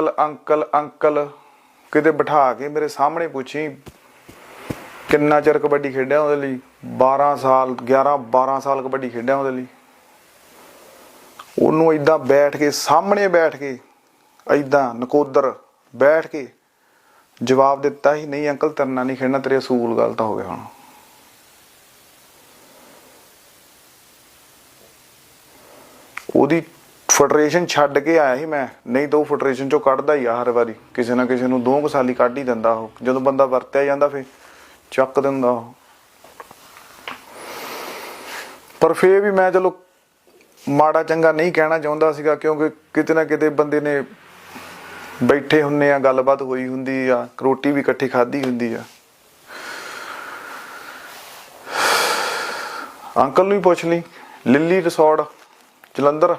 Uncle uncle uncle, ਕਿਤੇ ਬਿਠਾ ਕੇ ਮੇਰੇ ਸਾਹਮਣੇ ਪੁੱਛੀ, ਕਿੰਨਾ ਚਿਰ ਕਬੱਡੀ ਖੇਡਿਆ ਉਹਦੇ ਲਈ? 12 ਸਾਲ 11 12 ਸਾਲ ਕਬੱਡੀ ਖੇਡਿਆ ਉਹਦੇ ਲਈ। ਉਹਨੂੰ ਇਦਾਂ ਬੈਠ ਕੇ, ਸਾਹਮਣੇ ਬੈਠ ਕੇ ਇਦਾਂ ਨਕੋਦਰ ਬੈਠ ਕੇ ਜਵਾਬ ਦਿੱਤਾ ਹੀ ਨਹੀਂ, ਅੰਕਲ, ਤੇਰੇ ਨਾਲ ਨਹੀਂ ਖੇਡਣਾ, ਤੇਰੇ ਅਸੂਲ ਗਲਤ ਹੋ ਗਏ ਹੁਣ। ਉਹਦੀ ਫੈਡਰੇਸ਼ਨ ਛੱਡ ਕੇ ਆਇਆ ਸੀ ਮੈਂ। ਨਹੀਂ ਤਾਂ ਉਹ ਫੈਡਰੇਸ਼ਨ ਚੋਂ ਕੱਢਦਾ ਹੀ ਆ ਹਰ ਵਾਰੀ। ਕਿਸੇ ਨਾ ਕਿਸੇ ਨੂੰ ਦੋ ਕੁ ਸਾਲੀ ਕੱਢ ਹੀ ਦਿੰਦਾ ਉਹ। ਜਦੋਂ ਬੰਦਾ ਵਰਤਿਆ ਜਾਂਦਾ ਫੇ ਚੱਕ ਦਿੰਦਾ ਉਹ। ਪਰ ਫੇਰ ਵੀ ਮੈਂ ਚਲੋ ਮਾੜਾ ਚੰਗਾ ਨਹੀਂ ਕਹਿਣਾ ਚਾਹੁੰਦਾ ਸੀਗਾ, ਕਿਉਂਕਿ ਕਿਤੇ ਨਾ ਕਿਤੇ ਬੰਦੇ ਨੇ ਬੈਠੇ ਹੁੰਨੇ ਆ, ਗੱਲਬਾਤ ਹੋਈ ਹੁੰਦੀ ਆ, ਰੋਟੀ ਵੀ ਇਕੱਠੀ ਖਾਧੀ ਹੁੰਦੀ ਆ। ਅੰਕਲ ਨੂੰ ਹੀ ਪੁੱਛ ਲਈ। Lily resort, Jalandhar.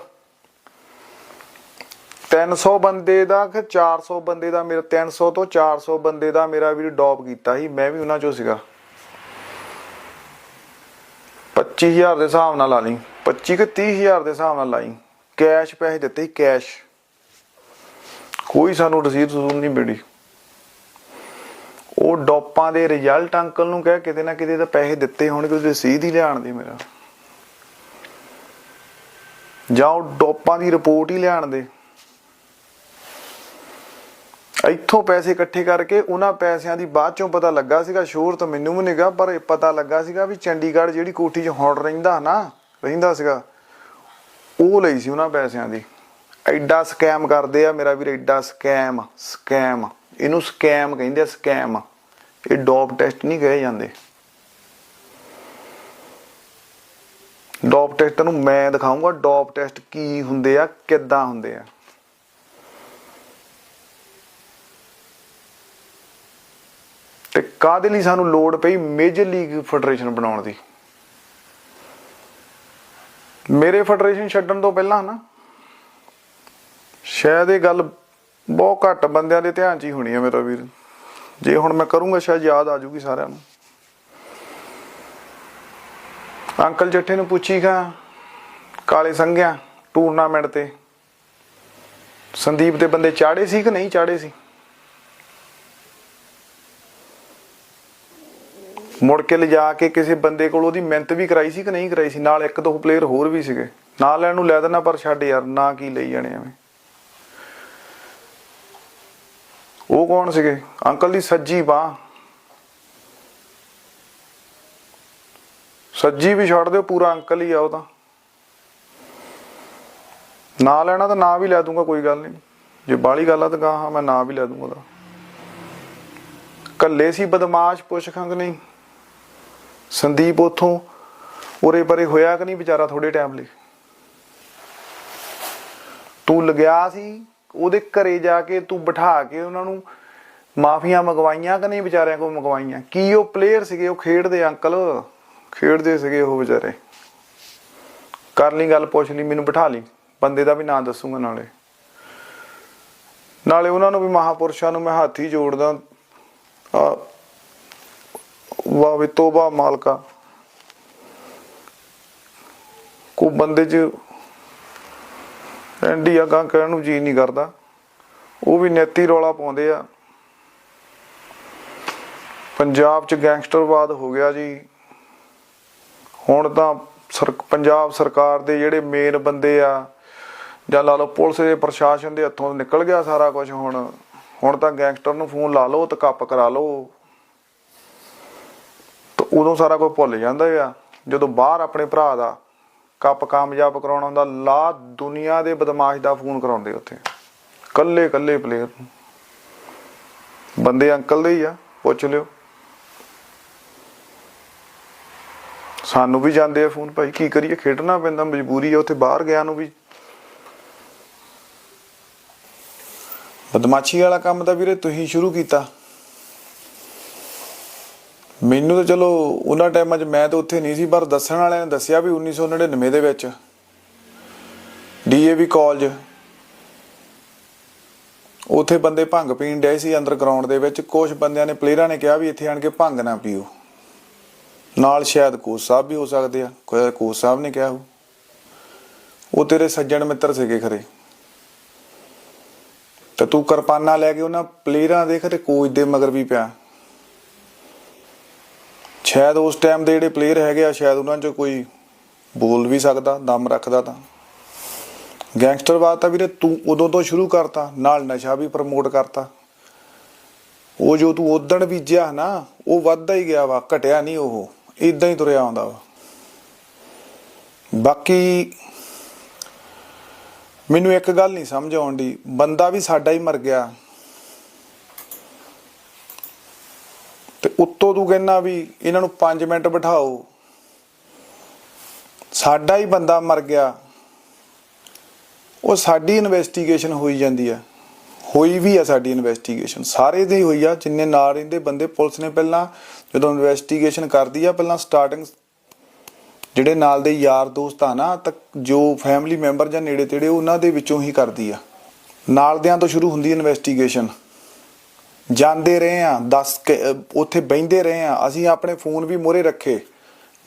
300 ਬੰਦੇ ਦਾ ਕਿ 400 ਬੰਦੇ ਦਾ ਮੇਰਾ 300 ਤੋਂ 400 ਬੰਦੇ ਦਾ ਮੇਰਾ ਵੀ ਡੌਪ ਕੀਤਾ ਸੀ, ਮੈਂ ਵੀ ਉਹਨਾਂ ਚੋਂ ਸੀਗਾ। 25000 ਦੇ ਹਿਸਾਬ ਨਾਲ ਲਾ ਲਈ 25 ਕਿ 30000 ਦੇ ਹਿਸਾਬ ਨਾਲ ਲਾਈ। ਕੈਸ਼ ਪੈਸੇ ਦਿੱਤੇ ਸੀ ਕੈਸ਼ ਕੋਈ ਸਾਨੂੰ ਰਸੀਦ ਰਸੂਦ ਨਹੀਂ ਮਿਲੀ। ਉਹ ਡੋਪਾਂ ਦੇ ਰਿਜ਼ਲਟ ਅੰਕਲ ਨੂੰ ਕਹਿ ਕਿਤੇ ਨਾ ਕਿਤੇ ਤਾਂ ਪੈਸੇ ਦਿੱਤੇ ਹੋਣਗੇ, ਉਹਦੀ ਰਸੀਦ ਹੀ ਲਿਆਣ ਦੇ ਮੇਰਾ। ਜਾਂ ਉਹ ਡੋਪਾਂ ਦੀ ਰਿਪੋਰਟ ਹੀ ਲਿਆਣ ਦੇ। ਇੱਥੋਂ ਪੈਸੇ ਇਕੱਠੇ ਕਰਕੇ ਉਹਨਾਂ ਪੈਸਿਆਂ ਦੀ ਬਾਅਦ ਚੋਂ ਪਤਾ ਲੱਗਾ ਸੀਗਾ, ਸ਼ੋਰ ਤਾਂ ਮੈਨੂੰ ਵੀ ਨਹੀਂਗਾ ਪਰ ਇਹ ਪਤਾ ਲੱਗਾ ਸੀਗਾ ਵੀ ਚੰਡੀਗੜ੍ਹ ਜਿਹੜੀ ਕੋਠੀ 'ਚ ਹੁਣ ਰਹਿੰਦਾ ਨਾ, ਰਹਿੰਦਾ ਸੀਗਾ, ਉਹ ਲਈ ਸੀ ਉਹਨਾਂ ਪੈਸਿਆਂ ਦੀ। ਐਡਾ ਸਕੈਮ ਕਰਦੇ ਆ ਮੇਰਾ ਵੀਰ, ਐਡਾ ਸਕੈਮ ਸਕੈਮ ਇਹਨੂੰ ਸਕੈਮ ਕਹਿੰਦੇ ਆ ਸਕੈਮ ਇਹ ਡੋਪ ਟੈਸਟ ਨਹੀਂ ਕਹੇ ਜਾਂਦੇ। ਡੋਪ ਟੈਸਟ ਨੂੰ ਮੈਂ ਦਿਖਾਉਂਗਾ ਡੋਪ ਟੈਸਟ ਕੀ ਹੁੰਦੇ ਆ, ਕਿੱਦਾਂ ਹੁੰਦੇ ਆ। ਤੇ ਕਾਦੇ ਲਈ ਸਾਨੂੰ ਲੋੜ ਪਈ ਮੇਜਰ ਲੀਗ ਫੈਡਰੇਸ਼ਨ ਬਣਾਉਣ ਦੀ? ਮੇਰੇ ਫੈਡਰੇਸ਼ਨ ਛੱਡਣ ਤੋਂ ਪਹਿਲਾਂ ਨਾ, ਸ਼ਾਇਦ ਇਹ ਗੱਲ ਬਹੁਤ ਘੱਟ ਬੰਦਿਆਂ ਦੇ ਧਿਆਨ 'ਚ ਹੀ ਹੋਣੀ ਹੈ ਮੇਰਾ ਵੀਰ। ਜੇ ਹੁਣ ਮੈਂ ਕਰੂੰਗਾ, ਸ਼ਾਇਦ ਯਾਦ ਆ ਜੂਗੀ ਸਾਰਿਆਂ ਨੂੰ। ਅੰਕਲ ਜੱਠੇ ਨੂੰ ਪੁੱਛੀਗਾ ਕਾਲੇ ਸੰਘਿਆ ਟੂਰਨਾਮੈਂਟ ਤੇ। ਸੰਦੀਪ ਦੇ ਬੰਦੇ ਚਾੜੇ ਸੀ ਕਿ ਨਹੀਂ ਚਾੜੇ ਸੀ? ਮੁੜ ਕੇ ਲਿਜਾ ਕੇ ਕਿਸੇ ਬੰਦੇ ਕੋਲ ਉਹਦੀ ਮਿਹਨਤ ਵੀ ਕਰਾਈ ਸੀ ਕਿ ਨਹੀਂ ਕਰਾਈ ਸੀ? ਨਾਲ ਇੱਕ ਦੋ ਪਲੇਅਰ ਹੋਰ ਵੀ ਸੀਗੇ। ਨਾ ਲੈਣ ਨੂੰ ਲੈ ਦੇਣਾ, ਪਰ ਛੱਡ ਯਾਰ, ਨਾ ਕੀ ਲਈ ਜਾਣੇ ਐਵੇਂ। ਉਹ ਕੌਣ ਸੀਗੇ? ਅੰਕਲ ਦੀ ਸੱਜੀ ਬਾਹ ਸੱਜੀ ਵੀ ਛੱਡ ਦਿਓ, ਪੂਰਾ ਅੰਕਲ ਹੀ ਆ ਉਹ ਤਾਂ। ਨਾ ਲੈਣਾ ਤਾਂ ਨਾ ਵੀ ਲੈ ਦੂੰਗਾ, ਕੋਈ ਗੱਲ ਨਹੀਂ। ਜੇ ਬਾਲੀ ਗੱਲ ਆ ਤਾਂ ਕਹਾ ਮੈਂ ਨਾ ਵੀ ਲੈ ਦੂੰਗਾ ਉਹਦਾ। ਕੱਲੇ ਸੀ, ਬਦਮਾਸ਼, ਪੁੱਛ ਖੰਗ ਨਹੀਂ। ਸੰਦੀਪ ਉਥੋਂ ਉਰੇ ਪਰੇ ਹੋਇਆ ਕਿ ਨਹੀਂ ਵਿਚਾਰਾ ਥੋੜੇ ਟਾਈਮ ਲਈ? ਤੂੰ ਲਗਿਆ ਸੀ, ਉਹਦੇ ਘਰੇ ਜਾ ਕੇ ਤੂੰ ਬਿਠਾ ਕੇ ਉਹਨਾਂ ਨੂੰ ਮਾਫੀਆਂ ਮੰਗਵਾਈਆਂ ਕਿ ਨਹੀਂ ਵਿਚਾਰਿਆਂ ਕੋਲ ਮੰਗਵਾਈਆਂ? ਕੀ ਉਹ ਪਲੇਅਰ ਸੀਗੇ? ਉਹ ਖੇਡਦੇ ਅੰਕਲ, ਖੇਡਦੇ ਸੀਗੇ ਉਹ ਵਿਚਾਰੇ। ਕਰ ਲਈ ਗੱਲ, ਪੁੱਛ ਲਈ, ਮੈਨੂੰ ਬਿਠਾ ਲਈ। ਬੰਦੇ ਦਾ ਵੀ ਨਾਂ ਦੱਸੂਗਾ ਨਾਲੇ। ਨਾਲੇ ਉਹਨਾਂ ਨੂੰ ਵੀ ਮਹਾਪੁਰਸ਼ਾਂ ਨੂੰ ਮੈਂ ਹੱਥ ਹੀ ਜੋੜਦਾ ਆ ਵਾਹ ਵੀ ਤੋਬਾ ਮਾਲਕਾ। ਕੋ ਬੰਦੇ ਚ ਇੰਡੀਆ ਗਾਂ ਕਹਿਣ ਨੂੰ ਜੀ ਨਹੀਂ ਕਰਦਾ। ਉਹ ਵੀ ਨੇਤੀ ਰੌਲਾ ਪਾਉਂਦੇ ਆ। ਪੰਜਾਬ ਚ ਗੈਂਗਸਟਰਵਾਦ ਹੋ ਗਿਆ ਜੀ। ਹੁਣ ਤਾਂ ਸਰ, ਪੰਜਾਬ ਸਰਕਾਰ ਦੇ ਜਿਹੜੇ ਮੇਨ ਬੰਦੇ ਆ, ਜਾਂ ਲਾ ਲਓ ਪੁਲਿਸ ਦੇ ਪ੍ਰਸ਼ਾਸਨ ਦੇ ਹੱਥੋਂ ਨਿਕਲ ਗਿਆ ਸਾਰਾ ਕੁਝ ਹੁਣ। ਹੁਣ ਤਾਂ ਗੈਂਗਸਟਰ ਨੂੰ ਫੋਨ ਲਾ ਲਓ ਤੇ ਕੱਪ ਕਰਾ ਲਓ। ਉਦੋਂ ਸਾਰਾ ਕੁਝ ਭੁੱਲ ਜਾਂਦਾ ਆ। ਜਦੋਂ ਬਾਹਰ ਆਪਣੇ ਭਰਾ ਦਾ ਕੱਪ ਕਾਮਯਾਬ ਕਰਾਉਣਾ ਹੁੰਦਾ ਲਾ ਦੁਨੀਆ ਦੇ ਬਦਮਾਸ਼ ਦਾ ਫੋਨ ਕਰਾਉਂਦੇ ਉੱਥੇ। ਕੱਲੇ ਕੱਲੇ ਪਲੇਅਰ ਬੰਦੇ ਅੰਕਲ ਦੇ ਹੀ ਆ, ਪੁੱਛ ਲਿਓ। ਸਾਨੂੰ ਵੀ ਜਾਂਦੇ ਆ ਫੋਨ, ਭਾਈ ਕੀ ਕਰੀਏ? ਖੇਡਣਾ ਪੈਂਦਾ, ਮਜਬੂਰੀ ਆ, ਉੱਥੇ ਬਾਹਰ ਗਿਆ ਨੂੰ ਵੀ। ਬਦਮਾਸ਼ੀ ਵਾਲਾ ਕੰਮ ਤਾਂ ਵੀਰੇ ਤੁਸੀਂ ਸ਼ੁਰੂ ਕੀਤਾ। ਮੈਨੂੰ ਤਾਂ ਚਲੋ ਉਹਨਾਂ ਟਾਈਮਾਂ 'ਚ ਮੈਂ ਤਾਂ ਉੱਥੇ ਨਹੀਂ ਸੀ, ਪਰ ਦੱਸਣ ਵਾਲਿਆਂ ਨੇ ਦੱਸਿਆ ਵੀ 1999 ਦੇ ਵਿੱਚ। ਡੀਏਵੀ ਕਾਲਜ ਉੱਥੇ ਬੰਦੇ ਭੰਗ ਪੀਣ ਡਏ ਸੀ ਅੰਦਰ ਅੰਡਰਗਰਾਉਂਡ ਦੇ ਵਿੱਚ। ਕੁਝ ਬੰਦਿਆਂ ਨੇ ਪਲੇਅਰਾਂ ਨੇ ਕਿਹਾ ਵੀ ਇੱਥੇ ਆਣ ਕੇ ਭੰਗ ਨਾ ਪੀਓ। ਨਾਲ ਸ਼ਾਇਦ ਕੋਚ ਸਾਹਿਬ ਵੀ ਹੋ ਸਕਦੇ ਆ, ਕੋਈ ਕੋਚ ਸਾਹਿਬ ਨੇ ਕਿਹਾ ਉਹ ਤੇਰੇ ਸੱਜਣ ਮਿੱਤਰ ਸੀਗੇ ਖਰੇ। ਤੇ ਤੂੰ ਕਿਰਪਾਨਾ ਲੈ ਕੇ ਉਹਨਾਂ ਪਲੇਅਰਾਂ ਦੇ ਖਰੇ ਕੋਚ ਦੇ ਮਗਰ ਵੀ ਪਿਆ। ਸ਼ਾਇਦ ਉਸ ਟਾਈਮ ਦੇ ਜਿਹੜੇ ਪਲੇਅਰ ਹੈਗੇ ਆ, ਸ਼ਾਇਦ ਉਹਨਾਂ 'ਚ ਕੋਈ ਬੋਲ ਵੀ ਸਕਦਾ ਦਮ ਰੱਖਦਾ ਤਾਂ। ਗੈਂਗਸਟਰਵਾਦ ਤਾਂ ਵੀਰੇ ਤੂੰ ਉਦੋਂ ਤੋਂ ਸ਼ੁਰੂ ਕਰਤਾ, ਨਾਲ ਨਸ਼ਾ ਵੀ ਪ੍ਰਮੋਟ ਕਰਤਾ। ਉਹ ਜੋ ਤੂੰ ਉਦਣ ਬੀਜਿਆ ਨਾ, ਉਹ ਵੱਧਦਾ ਹੀ ਗਿਆ ਵਾ, ਘਟਿਆ ਨਹੀਂ ਉਹ। ਇਦਾਂ ਹੀ ਤੁਰਿਆ ਆਉਂਦਾ ਵਾ। ਬਾਕੀ ਮੈਨੂੰ ਇੱਕ ਗੱਲ ਨਹੀਂ ਸਮਝ ਆਉਂਦੀ ਬੰਦਾ ਵੀ ਸਾਡਾ ਹੀ ਮਰ ਗਿਆ। ਤੇ ਉੱਤੋਂ ਤੂੰ ਕਹਿੰਦਾ ਵੀ ਇਹਨਾਂ ਨੂੰ 5 ਮਿੰਟ ਬਿਠਾਓ। ਸਾਡਾ ਹੀ ਬੰਦਾ ਮਰ ਗਿਆ। ਉਹ ਸਾਡੀ ਇਨਵੈਸਟੀਗੇਸ਼ਨ ਹੋਈ ਜਾਂਦੀ ਆ। ਹੋਈ ਵੀ ਆ ਸਾਡੀ ਇਨਵੈਸਟੀਗੇਸ਼ਨ ਸਾਰੇ ਦੀ ਹੋਈ ਆ, ਜਿੰਨੇ ਨਾਲ ਰਹਿੰਦੇ ਬੰਦੇ ਪੁਲਿਸ ਨੇ ਪਹਿਲਾਂ ਜਦੋਂ ਇਨਵੈਸਟੀਗੇਸ਼ਨ ਕਰਦੀ ਆ, ਪਹਿਲਾਂ ਸਟਾਰਟਿੰਗ ਜਿਹੜੇ ਨਾਲ ਦੇ ਯਾਰ ਦੋਸਤ ਆ ਨਾ, ਤਾਂ ਜੋ ਫੈਮਿਲੀ ਮੈਂਬਰ ਜਾਂ ਨੇੜੇ ਤੇੜੇ ਉਹਨਾਂ ਦੇ ਵਿੱਚੋਂ ਹੀ ਕਰਦੀ ਆ। ਨਾਲਦਿਆਂ ਤੋਂ ਸ਼ੁਰੂ ਹੁੰਦੀ ਇਨਵੈਸਟੀਗੇਸ਼ਨ ਜਾਂਦੇ ਰਹੇ ਆ 10 ਉੱਥੇ ਬੈੰਦੇ ਰਹੇ ਆ ਅਸੀਂ ਆਪਣੇ ਫੋਨ ਵੀ ਮੋਰੇ ਰੱਖੇ।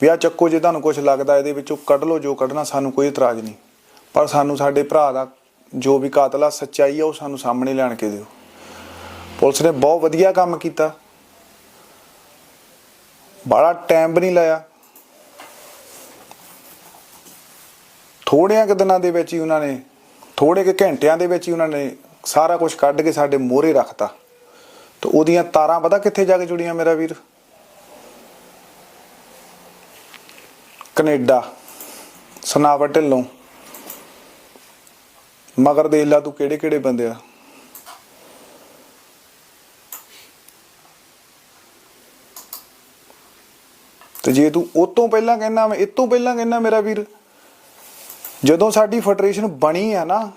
ਵੀ ਆ ਚੱਕੋ ਜੇ ਤੁਹਾਨੂੰ ਕੁਝ ਲੱਗਦਾ ਇਹਦੇ ਵਿੱਚੋਂ ਕੱਢ ਲਓ, ਜੋ ਕੱਢਣਾ ਸਾਨੂੰ ਕੋਈ ਇਤਰਾਜ਼ ਨਹੀਂ। ਪਰ ਸਾਨੂੰ ਸਾਡੇ ਭਰਾ ਦਾ ਜੋ ਵੀ ਕਾਤਲ ਆ, ਸੱਚਾਈ ਆ, ਉਹ ਸਾਨੂੰ ਸਾਹਮਣੇ ਲਿਆਣ ਕੇ ਦਿਓ। ਪੁਲਿਸ ਨੇ ਬਹੁਤ ਵਧੀਆ ਕੰਮ ਕੀਤਾ। ਬੜਾ ਟਾਈਮ ਵੀ ਨਹੀਂ ਲਾਇਆ। ਥੋੜਿਆਂ ਕੁ ਦਿਨਾਂ ਦੇ ਵਿੱਚ ਹੀ ਉਹਨਾਂ ਨੇ ਥੋੜੇ ਕੁ ਘੰਟਿਆਂ ਦੇ ਵਿੱਚ ਹੀ ਉਹਨਾਂ ਨੇ ਸਾਰਾ ਕੁਝ ਕੱਢ ਕੇ ਸਾਡੇ ਮੋਹਰੇ ਰੱਖਤਾ। ਤੇ ਉਹਦੀਆਂ ਤਾਰਾਂ ਪਤਾ ਕਿੱਥੇ ਜਾ ਕੇ ਜੁੜੀਆਂ ਮੇਰਾ ਵੀਰ? ਕੈਨੇਡਾ, ਸਨਾਵਰ ਢਿੱਲੋਂ। ਮਗਰ ਦੇਖ ਲਾ ਤੂੰ ਕਿਹੜੇ ਕਿਹੜੇ ਬੰਦੇ ਆ। ਤੇ ਜੇ ਤੂੰ ਉਹ ਤੋਂ ਪਹਿਲਾਂ ਕਹਿੰਦਾ ਮੈਂ, ਇਹ ਤੋਂ ਪਹਿਲਾਂ ਕਹਿੰਦਾ ਮੇਰਾ ਵੀਰ, ਜਦੋਂ ਸਾਡੀ ਫੈਡਰੇਸ਼ਨ ਬਣੀ ਆ ਨਾ,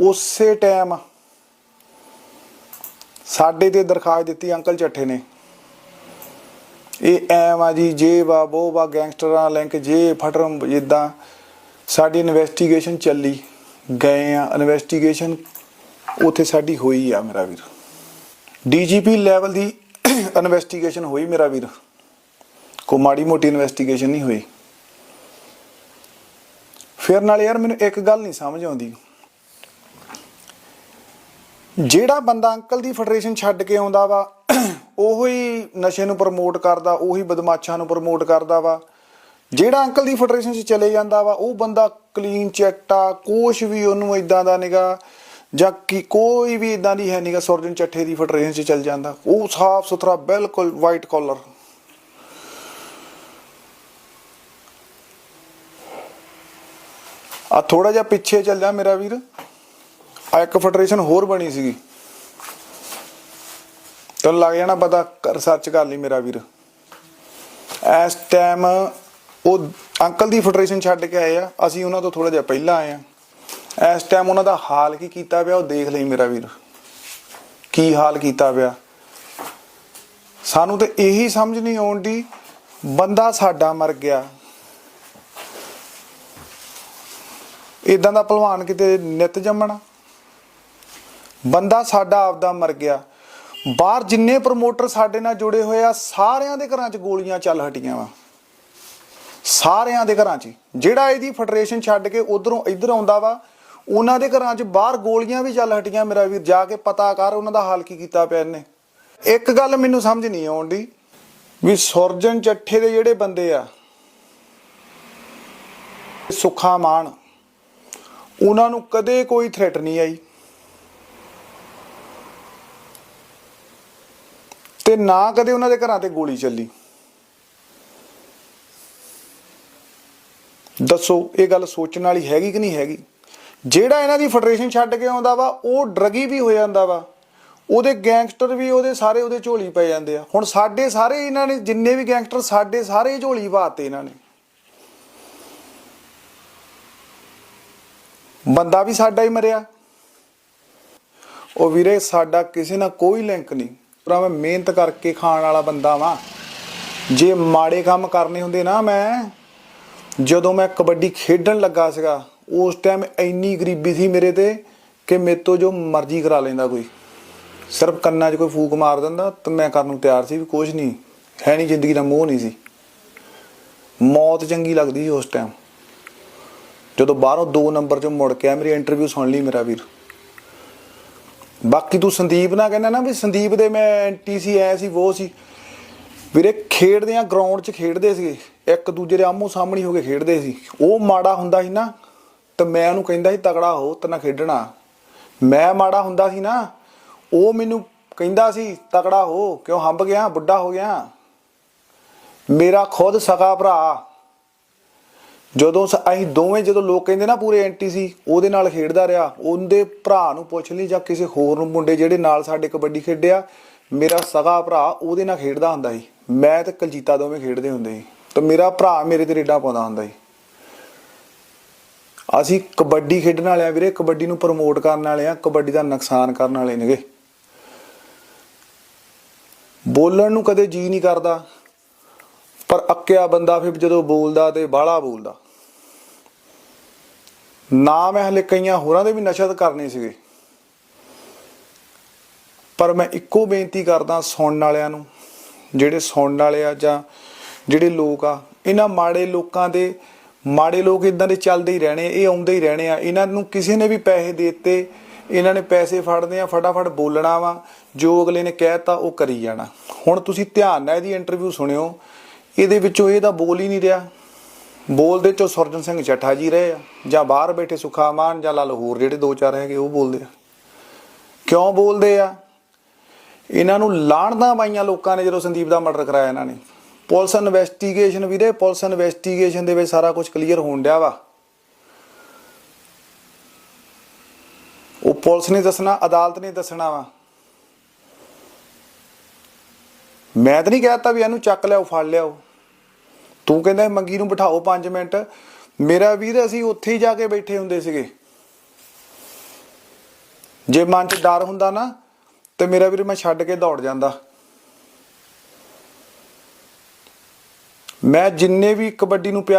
ਉਸੇ ਟਾਈਮ ਸਾਡੇ ਤੇ ਦਰਖਾਸਤ ਦਿੱਤੀ ਅੰਕਲ ਚੱਠੇ ਨੇ। ਇਹ ਐਮ ਆ ਜੀ ਜੇ ਵਾ ਬੋ ਵਾ ਗੈਂਗਸਟਰਾਂ ਲਿੰਕ, ਜੇ ਫਟਰਮ ਜਿੱਦਾਂ ਸਾਡੀ ਇਨਵੈਸਟੀਗੇਸ਼ਨ ਚੱਲੀ, ਗਏ ਆ, ਇਨਵੈਸਟੀਗੇਸ਼ਨ ਉੱਥੇ ਸਾਡੀ ਹੋਈ ਆ ਮੇਰਾ ਵੀਰ। ਡੀਜੀਪੀ ਲੈਵਲ ਦੀ ਇਨਵੈਸਟੀਗੇਸ਼ਨ ਹੋਈ ਮੇਰਾ ਵੀਰ। ਕੋ ਮਾੜੀ ਮੋਟੀ ਇਨਵੈਸਟੀਗੇਸ਼ਨ ਨਹੀਂ ਹੋਈ। ਫਿਰ ਨਾਲ ਯਾਰ ਮੈਨੂੰ ਇੱਕ ਗੱਲ ਨਹੀਂ ਸਮਝ ਆਉਂਦੀ। ਜਿਹੜਾ ਬੰਦਾ ਅੰਕਲ ਦੀ ਫੈਡਰੇਸ਼ਨ ਛੱਡ ਕੇ ਆਉਂਦਾ ਵਾ, ਉਹ ਹੀ ਨਸ਼ੇ ਨੂੰ ਪ੍ਰਮੋਟ ਕਰਦਾ, ਉਹੀ ਬਦਮਾਸ਼ਾਂ ਨੂੰ ਪ੍ਰਮੋਟ ਕਰਦਾ ਵਾ। ਜਿਹੜਾ ਅੰਕਲ ਦੀ ਫੈਡਰੇਸ਼ਨ 'ਚ ਚਲੇ ਜਾਂਦਾ ਵਾ, ਉਹ ਬੰਦਾ ਕਲੀਨ ਚੈਟਾ ਕੁਛ ਵੀ ਉਹਨੂੰ ਇਦਾਂ ਦਾ ਨਿਗਾ, ਜਾਂ ਕਿ, ਕੋਈ ਵੀ ਇਦਾਂ ਦੀ ਹੈ ਨਿਗਾ, ਸੁਰਜਨ ਚੱਠੇ ਦੀ ਫੈਡਰੇਸ਼ਨ 'ਚ ਚਲ ਜਾਂਦਾ। ਉਹ ਸਾਫ਼ ਸੁਥਰਾ, ਬਿਲਕੁਲ ਵਾਈਟ ਕਾਲਰ ਆ ਥੋੜਾ ਜਿਹਾ ਪਿੱਛੇ ਚੱਲ ਜਾ ਮੇਰਾ ਵੀਰ। ਆ ਇੱਕ ਫੈਡਰੇਸ਼ਨ ਹੋਰ ਬਣੀ ਸੀਗੀ। ਤੈਨੂੰ ਲੱਗ ਜਾਣਾ ਪਤਾ ਰਿਸਰਚ ਕਰ ਲਈ ਮੇਰਾ ਵੀਰ। ਇਸ ਟਾਈਮ ਉਹ ਅੰਕਲ ਦੀ ਫੈਡਰੇਸ਼ਨ ਛੱਡ ਕੇ ਆਏ ਆ, ਅਸੀਂ ਉਹਨਾਂ ਤੋਂ ਥੋੜਾ ਜਿਹਾ ਪਹਿਲਾਂ ਆਏ ਆ। ਇਸ ਟਾਈਮ ਉਹਨਾਂ ਦਾ ਹਾਲ ਕੀ ਕੀਤਾ ਪਿਆ, ਉਹ ਦੇਖ ਲਈ ਮੇਰਾ ਵੀਰ। ਕੀ ਹਾਲ ਕੀਤਾ ਪਿਆ। ਸਾਨੂੰ ਤੇ ਇਹੀ ਸਮਝ ਨਹੀਂ ਆਉਂਦੀ ਬੰਦਾ ਸਾਡਾ ਮਰ ਗਿਆ। ਇਦਾਂ ਦਾ ਪਹਿਲਵਾਨ ਕਿਤੇ ਨਿਤ ਜੰਮਣਾ। ਬੰਦਾ ਸਾਡਾ ਆਪਦਾ ਮਰ ਗਿਆ। ਬਾਹਰ ਜਿੰਨੇ ਪ੍ਰਮੋਟਰ ਸਾਡੇ ਨਾਲ ਜੁੜੇ ਹੋਏ ਆ, ਸਾਰਿਆਂ ਦੇ ਘਰਾਂ 'ਚ ਗੋਲੀਆਂ ਚੱਲ ਹਟੀਆਂ ਵਾ। ਸਾਰਿਆਂ ਦੇ ਘਰਾਂ 'ਚ। ਜਿਹੜਾ ਇਹਦੀ ਫੈਡਰੇਸ਼ਨ ਛੱਡ ਕੇ ਉਧਰੋਂ ਇੱਧਰ ਆਉਂਦਾ ਵਾ, ਉਹਨਾਂ ਦੇ ਘਰਾਂ 'ਚ ਬਾਹਰ ਗੋਲੀਆਂ ਵੀ ਚੱਲ ਹਟੀਆਂ ਮੇਰਾ ਵੀਰ। ਜਾ ਕੇ ਪਤਾ ਕਰ ਉਹਨਾਂ ਦਾ ਹਾਲ ਕੀ ਕੀਤਾ ਪਿਆ ਇਹਨੇ। ਇੱਕ ਗੱਲ ਮੈਨੂੰ ਸਮਝ ਨਹੀਂ ਆਉਂਦੀ ਵੀ ਸੁਰਜਨ ਚੱਠੇ ਦੇ ਜਿਹੜੇ ਬੰਦੇ ਆ ਸੁੱਖਾ ਮਾਨ ਉਹਨਾਂ ਨੂੰ ਕਦੇ ਕੋਈ ਥ੍ਰੈਟ ਨਹੀਂ ਆਈ। ਤੇ ਨਾ ਕਦੇ ਉਹਨਾਂ ਦੇ ਘਰਾਂ ਤੇ ਗੋਲੀ ਚੱਲੀ। ਦੱਸੋ, ਇਹ ਗੱਲ ਸੋਚਣ ਵਾਲੀ ਹੈਗੀ ਕਿ ਨਹੀਂ ਹੈਗੀ? ਜਿਹੜਾ ਇਹਨਾਂ ਦੀ ਫੈਡਰੇਸ਼ਨ ਛੱਡ ਕੇ ਆਉਂਦਾ ਵਾ, ਉਹ ਡਰਗੀ ਵੀ ਹੋ ਜਾਂਦਾ ਵਾ। ਉਹਦੇ ਗੈਂਗਸਟਰ ਵੀ ਉਹਦੇ ਸਾਰੇ ਉਹਦੇ ਝੋਲੀ ਪੈ ਜਾਂਦੇ ਆ। ਹੁਣ ਸਾਡੇ ਸਾਰੇ ਇਹਨਾਂ ਨੇ, ਜਿੰਨੇ ਵੀ ਗੈਂਗਸਟਰ, ਸਾਡੇ ਸਾਰੇ ਝੋਲੀ ਪਾਤੇ ਇਹਨਾਂ ਨੇ। ਬੰਦਾ ਵੀ ਸਾਡਾ ਹੀ ਮਰਿਆ। ਉਹ ਵੀਰੇ, ਸਾਡਾ ਕਿਸੇ ਨਾਲ ਕੋਈ ਲਿੰਕ ਨਹੀਂ। ਭਰਾ, ਮੈਂ ਮਿਹਨਤ ਕਰਕੇ ਖਾਣ ਵਾਲਾ ਬੰਦਾ ਵਾਂ। ਜੇ ਮਾੜੇ ਕੰਮ ਕਰਨੇ ਹੁੰਦੇ ਨਾ ਮੈਂ, ਜਦੋਂ ਮੈਂ ਕਬੱਡੀ ਖੇਡਣ ਲੱਗਾ ਸੀਗਾ, ਉਸ ਟਾਈਮ ਇੰਨੀ ਗਰੀਬੀ ਸੀ ਮੇਰੇ ਤੇ ਕਿ ਮੇਰੇ ਤੋਂ ਜੋ ਮਰਜ਼ੀ ਕਰਾ ਲੈਂਦਾ ਕੋਈ। ਸਿਰਫ ਕੰਨਾਂ 'ਚ ਕੋਈ ਫੂਕ ਮਾਰ ਦਿੰਦਾ ਤਾਂ ਮੈਂ ਕਰਨ ਨੂੰ ਤਿਆਰ ਸੀ ਵੀ ਕੁਝ ਨਹੀਂ, ਹੈ ਨਹੀਂ ਜ਼ਿੰਦਗੀ ਦਾ ਮੋਹ ਨਹੀਂ ਸੀ। ਮੌਤ ਚੰਗੀ ਲੱਗਦੀ ਸੀ ਉਸ ਟਾਈਮ ਜਦੋਂ ਬਾਹਰੋਂ 2 ਨੰਬਰ 'ਚੋਂ ਮੁੜ ਕੇ ਆ ਮੇਰੀ ਇੰਟਰਵਿਊ ਸੁਣ ਲਈ ਮੇਰਾ ਵੀਰ। ਬਾਕੀ ਤੂੰ ਸੰਦੀਪ ਨਾਲ ਕਹਿੰਦਾ ਨਾ ਵੀ ਸੰਦੀਪ ਦੇ ਮੈਂ ਐਂਟੀ ਸੀ, ਐ ਸੀ ਉਹ ਸੀ। ਵੀਰੇ ਖੇਡਦੇ ਆ ਗਰਾਊਂਡ 'ਚ ਖੇਡਦੇ ਸੀਗੇ। ਇੱਕ ਦੂਜੇ ਦੇ ਆਮੋ ਸਾਹਮਣੇ ਹੋ ਕੇ ਖੇਡਦੇ ਸੀ। ਉਹ ਮਾੜਾ ਹੁੰਦਾ ਸੀ ਨਾ, ਤੇ ਮੈਂ ਉਹਨੂੰ ਕਹਿੰਦਾ ਸੀ, ਤਗੜਾ ਹੋ ਤੇ ਨਾ ਖੇਡਣਾ। ਮੈਂ ਮਾੜਾ ਹੁੰਦਾ ਸੀ ਨਾ, ਉਹ ਮੈਨੂੰ ਕਹਿੰਦਾ ਸੀ, ਤਗੜਾ ਹੋ, ਕਿਉਂ ਹੰਬ ਗਿਆ, ਬੁੱਢਾ ਹੋ ਗਿਆ? ਮੇਰਾ ਖੁਦ ਸਕਾ ਭਰਾ। ਜਦੋਂ ਸ- ਅਸੀਂ ਦੋਵੇਂ ਜਦੋਂ ਲੋਕ ਕਹਿੰਦੇ ਨਾ ਪੂਰੇ ਐਂਟੀ ਸੀ, ਉਹਦੇ ਨਾਲ ਖੇਡਦਾ ਰਿਹਾ। ਉਹਦੇ ਭਰਾ ਨੂੰ ਪੁੱਛ ਲਈ ਜਾਂ ਕਿਸੇ ਹੋਰ ਨੂੰ ਮੁੰਡੇ ਜਿਹੜੇ ਨਾਲ ਸਾਡੇ ਕਬੱਡੀ ਖੇਡਿਆ ਮੇਰਾ ਸਗਾ ਭਰਾ ਉਹਦੇ ਨਾਲ ਖੇਡਦਾ ਹੁੰਦਾ ਸੀ। ਮੈਂ ਤੇ ਕਲਜੀਤਾ ਦੋਵੇਂ ਖੇਡਦੇ ਹੁੰਦੇ ਸੀ। ਤੇ ਮੇਰਾ ਭਰਾ ਮੇਰੇ ਤੇ ਰੇਡਾ ਪਾਉਂਦਾ ਹੁੰਦਾ ਸੀ। ਅਸੀਂ ਕਬੱਡੀ ਖੇਡਣ ਵਾਲੇ ਆ ਵੀਰੇ, ਕਬੱਡੀ ਨੂੰ ਪ੍ਰਮੋਟ ਕਰਨ ਵਾਲੇ ਆ, ਕਬੱਡੀ ਦਾ ਨੁਕਸਾਨ ਕਰਨ ਵਾਲੇ ਨੇਗੇ। ਬੋਲਣ ਨੂੰ ਕਦੇ ਜੀ ਨਹੀਂ ਕਰਦਾ, ਪਰ ਅੱਕਿਆ ਬੰਦਾ ਫਿਰ ਜਦੋਂ ਬੋਲਦਾ ਤੇ ਬਾਹਲਾ ਬੋਲਦਾ। ਨਾ ਮੈਂ ਹਲੇ ਕਈਆਂ ਹੋਰਾਂ ਦੇ ਵੀ ਨਸ਼ਾ ਕਰਨੇ ਸੀਗੇ। ਪਰ ਮੈਂ ਇੱਕੋ ਬੇਨਤੀ ਕਰਦਾ ਸੁਣਨ ਵਾਲਿਆਂ ਨੂੰ, ਜਿਹੜੇ ਸੁਣਨ ਵਾਲੇ ਆ ਜਾਂ ਜਿਹੜੇ ਲੋਕ ਆ, ਇਹਨਾਂ ਮਾੜੇ ਲੋਕਾਂ ਦੇ, ਮਾੜੇ ਲੋਕ ਇਦਾਂ ਦੇ ਚੱਲਦੇ ਹੀ ਰਹਿਣੇ, ਇਹ ਆਉਂਦੇ ਹੀ ਰਹਿਣੇ ਆ। ਇਹਨਾਂ ਨੂੰ ਕਿਸੇ ਨੇ ਵੀ ਪੈਸੇ ਦੇ ਦਿੱਤੇ, ਇਹਨਾਂ ਨੇ ਪੈਸੇ ਫੜਦੇ ਆ, ਫਟਾਫਟ ਬੋਲਣਾ ਵਾ, ਜੋ ਅਗਲੇ ਨੇ ਕਹਿਤਾ ਉਹ ਕਰੀ ਜਾਣਾ। ਹੁਣ ਤੁਸੀਂ ਧਿਆਨ ਨਾਲ ਇਹਦੀ ਇੰਟਰਵਿਊ ਸੁਣਿਓ, ਇਹਦੇ ਵਿੱਚੋਂ ਇਹ ਤਾਂ ਬੋਲ ਹੀ ਨਹੀਂ ਰਿਹਾ। ਬੋਲਦੇ ਚੋਂ ਸੁਰਜਨ ਸਿੰਘ ਚੱਠਾ ਜੀ ਰਹੇ ਆ, ਜਾਂ ਬਾਹਰ ਬੈਠੇ ਸੁਖਾ ਮਾਨ ਜਾਂ ਲਾਲ ਹੋਰ, ਜਿਹੜੇ ਦੋ ਚਾਰ ਹੈਗੇ, ਉਹ ਬੋਲਦੇ ਆ। ਕਿਉਂ ਬੋਲਦੇ ਆ? ਇਹਨਾਂ ਨੂੰ ਲਾਣਦਾ ਪਾਈਆਂ ਲੋਕਾਂ ਨੇ ਜਦੋਂ ਸੰਦੀਪ ਦਾ ਮਰਡਰ ਕਰਾਇਆ ਇਹਨਾਂ ਨੇ। ਪੁਲਿਸ ਇਨਵੈਸਟੀਗੇਸ਼ਨ ਵੀਰੇ, ਪੁਲਿਸ ਇਨਵੈਸਟੀਗੇਸ਼ਨ ਦੇ ਵਿੱਚ ਸਾਰਾ ਕੁਝ ਕਲੀਅਰ ਹੋਣ ਡਿਆ ਵਾ। ਉਹ ਪੁਲਿਸ ਨੇ ਦੱਸਣਾ, ਅਦਾਲਤ ਨੇ ਦੱਸਣਾ ਵਾ। ਮੈਂ ਤਾਂ ਨਹੀਂ ਕਹਿਤਾ ਵੀ ਇਹਨੂੰ ਚੱਕ ਲਿਆਓ, ਫੜ ਲਿਆਓ। ਤੂੰ ਕਹਿੰਦਾ ਮੰਗੀ ਨੂੰ ਬਿਠਾਓ 5 ਮਿੰਟ। ਮੇਰਾ ਵੀਰ, ਅਸੀਂ ਉੱਥੇ ਹੀ ਜਾ ਕੇ ਬੈਠੇ ਹੁੰਦੇ ਸੀਗੇ। ਜੇ ਮਨ 'ਚ ਡਰ ਹੁੰਦਾ ਨਾ, ਤੇ ਮੇਰਾ ਵੀਰ ਮੈਂ ਛੱਡ ਕੇ ਦੌੜ ਜਾਂਦਾ। ਮੈਂ ਜਿੰਨੇ ਵੀ ਕਬੱਡੀ ਨੂੰ ਪਿਆਰ